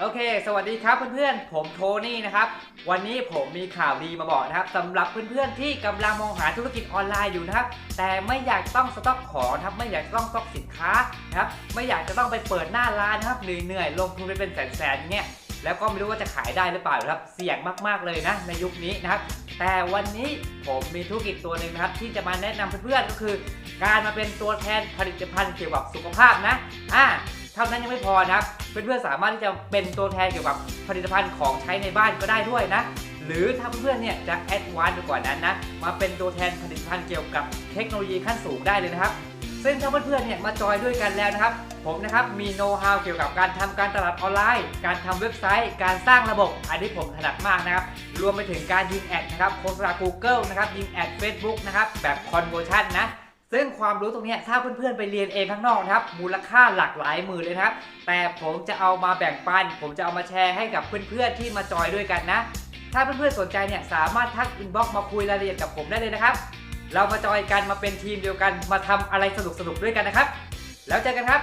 โอเค สวัสดีครับเพื่อนๆ ผมโทนี่นะครับ วันนี้ผมมีข่าวดีมาบอกนะครับสำหรับเพื่อนๆที่กำลังมองหาธุรกิจออนไลน์อยู่นะครับ แต่ไม่อยากต้องสต็อกของครับไม่อยากต้องสต็อกสินค้านะครับ ไม่อยากจะต้องไปเปิดหน้าร้านนะครับเหนื่อยๆลงทุนไปเป็นแสนๆอย่างเงี้ยแล้วก็ไม่รู้ว่าจะขายได้หรือเปล่าครับ เสี่ยงมากๆเลยนะ ในยุคนี้นะครับ แต่วันนี้ผมมีธุรกิจตัวหนึ่งนะครับ ที่จะมาแนะนำเพื่อนๆก็คือ การมาเป็นตัวแทนผลิตภัณฑ์เกี่ยวกับสุขภาพนะอ่าเท่านั้นยังไม่พอนะครับ เพื่อนๆสามารถที่จะเป็นตัวแทนเกี่ยวกับผลิตภัณฑ์ของใช้ในบ้านก็ได้ด้วยนะหรือถ้าเพื่อนๆเนี่ยจะแอดวานซ์ไปกว่านั้นนะมาเป็นตัวแทนผลิตภัณฑ์เกี่ยวกับเทคโนโลยีขั้นสูงได้เลยนะครับ ซึ่งถ้าเพื่อนๆเนี่ยมาจอยด้วยกันแล้วนะครับ ผมนะครับมีโน้ตฮาวเกี่ยวกับการทำการตลาดออนไลน์ การทำเว็บไซต์ การสร้างระบบ อันนี้ผมถนัดมากนะครับ รวมไปถึงการยิงแอดนะครับโฆษณา Google นะครับยิงแอด Facebook นะครับแบบ conversion นะ ซึ่งความรู้ตรงนี้ถ้าเพื่อนๆไปเรียนเองข้างนอกนะครับ มูลค่าหลากหลายหมื่นเลยนะครับ แต่ผมจะเอามาแบ่งปัน ผมจะเอามาแชร์ให้กับเพื่อนๆที่มาจอยด้วยกันนะ ถ้าเพื่อนๆสนใจเนี่ยสามารถทักอินบ็อกซ์มาคุยรายละเอียดกับผมได้เลยนะครับ เรามาจอยกันมาเป็นทีมเดียวกันมาทำอะไรสนุกๆด้วยกันนะครับ แล้วเจอกันครับ